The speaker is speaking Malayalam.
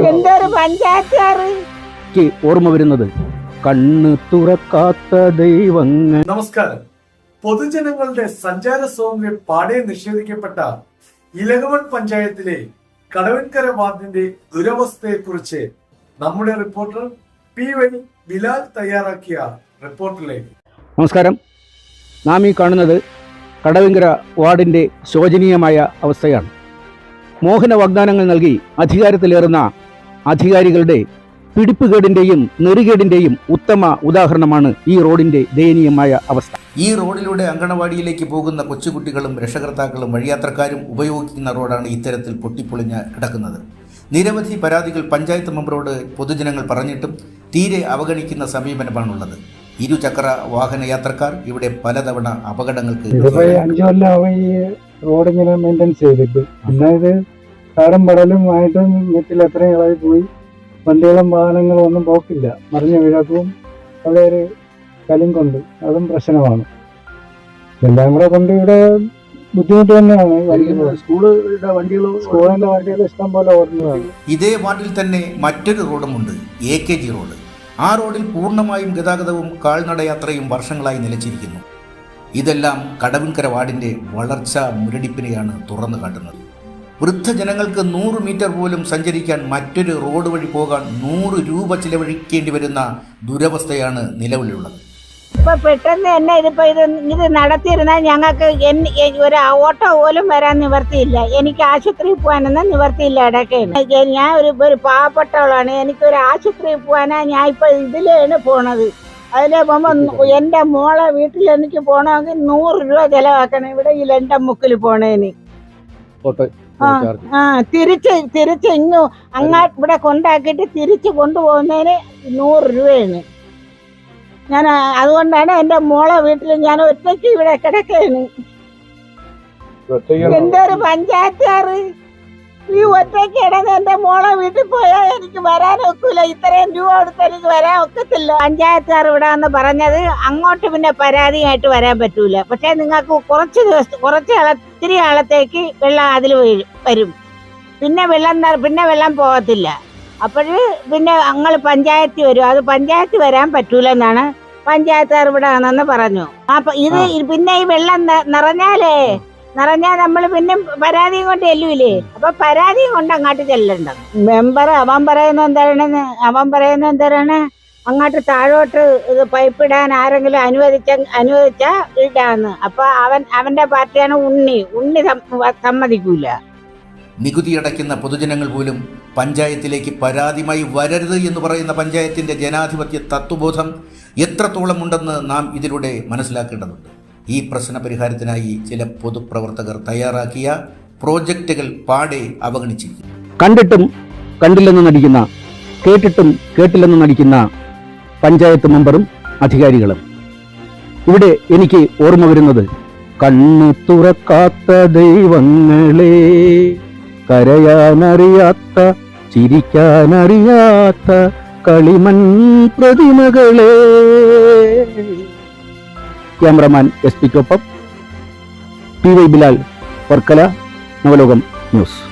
എന്തൊരു ഓർമ്മ വരുന്നത് കണ്ണ് തുറക്കാത്ത ദൈവങ്ങൾ നമസ്കാരം. പൊതുജനങ്ങളുടെ സഞ്ചാര സ്വാതന്ത്ര്യം പാടെ നിഷേധിക്കപ്പെട്ട ഇലകവൺ പഞ്ചായത്തിലെ കടവൻകര വാർഡിന്റെ ദുരവസ്ഥയെക്കുറിച്ച് നമ്മുടെ റിപ്പോർട്ടർ പി വൈ ബിലാൽ തയ്യാറാക്കിയ റിപ്പോർട്ടിലേക്ക് നമസ്കാരം. നാം ഈ കാണുന്നത് കടവിങ്കര വാർഡിന്റെ ശോചനീയമായ അവസ്ഥയാണ്. മോഹന വാഗ്ദാനങ്ങൾ നൽകി അധികാരത്തിലേറുന്ന അധികാരികളുടെ പിടിപ്പുകേടിന്റെയും നെറികേടിന്റെയും ഉത്തമ ഉദാഹരണമാണ് ഈ റോഡിന്റെ ദയനീയമായ അവസ്ഥ. ഈ റോഡിലൂടെ അങ്കണവാടിയിലേക്ക് പോകുന്ന കൊച്ചുകുട്ടികളും രക്ഷകർത്താക്കളും വഴിയാത്രക്കാരും ഉപയോഗിക്കുന്ന റോഡാണ് ഇത്തരത്തിൽ പൊട്ടിപ്പൊളിഞ്ഞ് കിടക്കുന്നത്. നിരവധി പരാതികൾ പഞ്ചായത്ത് മെമ്പറോട് പൊതുജനങ്ങൾ പറഞ്ഞിട്ടും തീരെ അവഗണിക്കുന്ന സമീപനമാണുള്ളത്. ഇരുചക്ര വാഹന യാത്രക്കാർ ഇവിടെ പലതവണ അപകടങ്ങൾക്ക് അഞ്ചു കൊല്ലം ഈ റോഡ് ഇങ്ങനെ മെയിന്റെയിൻ ചെയ്തിട്ട്. ഇത് കാടും പടലും ആയിട്ട് മെറ്റിൽ എത്രയും ഇളകി പോയി. വണ്ടികളും വാഹനങ്ങളും ഒന്നും പോക്കില്ല. മറിഞ്ഞ അവിടെ വളരെ കൊണ്ട് അതും പ്രശ്നമാണ്. എല്ലാം കൂടെ കൊണ്ട് ഇവിടെ ബുദ്ധിമുട്ട് തന്നെയാണ് സ്കൂളിന്റെ വണ്ടികൾ ഇഷ്ടം പോലെ ഓടുന്നതാണ്. ഇതേ വാർഡിൽ തന്നെ മറ്റൊരു റോഡുമുണ്ട് എ കെ ജി റോഡ്. ആ റോഡിൽ പൂർണമായും ഗതാഗതവും കാൽനടയാത്രയും വർഷങ്ങളായി നിലച്ചിരിക്കുന്നു. ഇതെല്ലാം കടവിൻകര വാർഡിന്റെ വളർച്ചാ മുരടിപ്പിനെയാണ് തുറന്നു കാട്ടുന്നത്. വൃദ്ധജനങ്ങൾക്ക് നൂറ് മീറ്റർ പോലും സഞ്ചരിക്കാൻ മറ്റൊരു റോഡ് വഴി പോകാൻ നൂറ് രൂപ ചിലവഴിക്കേണ്ടി വരുന്ന ദുരവസ്ഥയാണ് നിലവിലുള്ളത്. ഇപ്പൊ പെട്ടെന്ന് തന്നെ ഇതിപ്പോ ഇത് ഇത് നടത്തിയിരുന്നാൽ ഞങ്ങൾക്ക് ഒരു ഓട്ടോ പോലും വരാൻ നിവർത്തിയില്ല. എനിക്ക് ആശുപത്രിയിൽ പോകാനൊന്നും നിവർത്തിയില്ല ഇടയ്ക്ക്. ഞാൻ ഒരു ഒരു പാവപ്പെട്ടവളാണ്. എനിക്കൊരു ആശുപത്രിയിൽ പോകാനാ ഞാൻ ഇപ്പൊ ഇതിലാണ് പോണത്. അതിലെ പോകുമ്പോ എന്റെ മോളെ വീട്ടിൽ എനിക്ക് പോകണമെങ്കിൽ നൂറ് രൂപ ചെലവാക്കണം. ഇവിടെ ഈ ലണ്ടൻ മുക്കിൽ പോണേന്. ഓട്ടോ ആ. തിരിച്ച് തിരിച്ച് ഇങ്ങു അങ്ങാ ഇവിടെ കൊണ്ടാക്കിയിട്ട് തിരിച്ച് കൊണ്ടുപോകുന്നതിന് നൂറ് രൂപയാണ്. ഞാൻ അതുകൊണ്ടാണ് എന്റെ മോളെ വീട്ടിൽ ഞാൻ ഒറ്റയ്ക്ക് ഇവിടെ കിടക്കാണ് എന്തൊരു ഒരു ഈ ഒറ്റയ്ക്ക് കിടന്ന് എന്റെ മോളെ വീട്ടിൽ പോയാൽ എനിക്ക് വരാൻ ഒക്കില്ല. ഇത്രയും രൂപ കൊടുത്ത് എനിക്ക് വരാൻ ഒക്കത്തില്ല. പഞ്ചായത്തുകാർ ഇവിടെ എന്ന് പറഞ്ഞത് അങ്ങോട്ട് പിന്നെ പരാതിയായിട്ട് വരാൻ പറ്റൂല. പക്ഷെ നിങ്ങൾക്ക് കുറച്ച് ദിവസം കുറച്ച് ഇത്തിരി കാലത്തേക്ക് വെള്ളം അതിൽ വരും. പിന്നെ വെള്ളം പിന്നെ വെള്ളം പോകത്തില്ല. അപ്പോഴ് പിന്നെ അങ്ങൾ പഞ്ചായത്തിൽ വരും. അത് പഞ്ചായത്ത് വരാൻ പറ്റൂല എന്നാണ് പഞ്ചായത്തുകാർ ഇവിടെ ആണെന്ന് പറഞ്ഞു. അപ്പൊ ഇത് പിന്നെ ഈ വെള്ളം നിറഞ്ഞാലേ നിറഞ്ഞാൽ നമ്മൾ പിന്നെ പരാതിയും കൊണ്ട് ചെല്ലൂലേ? അപ്പൊ പരാതിയും കൊണ്ട് അങ്ങോട്ട് ചെല്ലണ്ട? മെമ്പർ അവൻ പറയുന്ന എന്താണ്? അവൻ പറയുന്ന എന്താണ്? അങ്ങോട്ട് താഴോട്ട് ഇത് പൈപ്പ് ഇടാൻ ആരെങ്കിലും അനുവദിച്ച അനുവദിച്ച ഇടാന്ന് അപ്പൊ അവൻ അവന്റെ പാർട്ടിയാണ് ഉണ്ണി. ഉണ്ണി സമ്മ- സമ്മതിക്കൂല. നികുതി അടയ്ക്കുന്ന പൊതുജനങ്ങൾ പോലും പഞ്ചായത്തിലേക്ക് പരാതിയുമായി വരരുത് എന്ന് പറയുന്ന പഞ്ചായത്തിന്റെ ജനാധിപത്യ തത്വബോധം എത്രത്തോളം ഉണ്ടെന്ന് നാം ഇതിലൂടെ മനസ്സിലാക്കേണ്ടതുണ്ട്. ഈ പ്രശ്ന പരിഹാരത്തിനായി ചില പൊതുപ്രവർത്തകർ തയ്യാറാക്കിയ പ്രോജക്റ്റുകൾ പാടെ അവഗണിച്ചിരിക്കുന്നു. കണ്ടിട്ടും കണ്ടില്ലെന്ന് നടിക്കുന്ന കേട്ടിട്ടും കേട്ടില്ലെന്ന് നടിക്കുന്ന പഞ്ചായത്ത് മെമ്പറും അധികാരികളും. ഇവിടെ എനിക്ക് ഓർമ്മ വരുന്നത് കണ്ണു തുറക്കാത്ത ദൈവങ്ങളെ കരയാനറിയാത്ത ചിരിക്കാനറിയാത്ത കളിമൺ പ്രതിമകളെ cameraman S പിക്കൊപ്പം P Y Bilal Varkala Navalokam news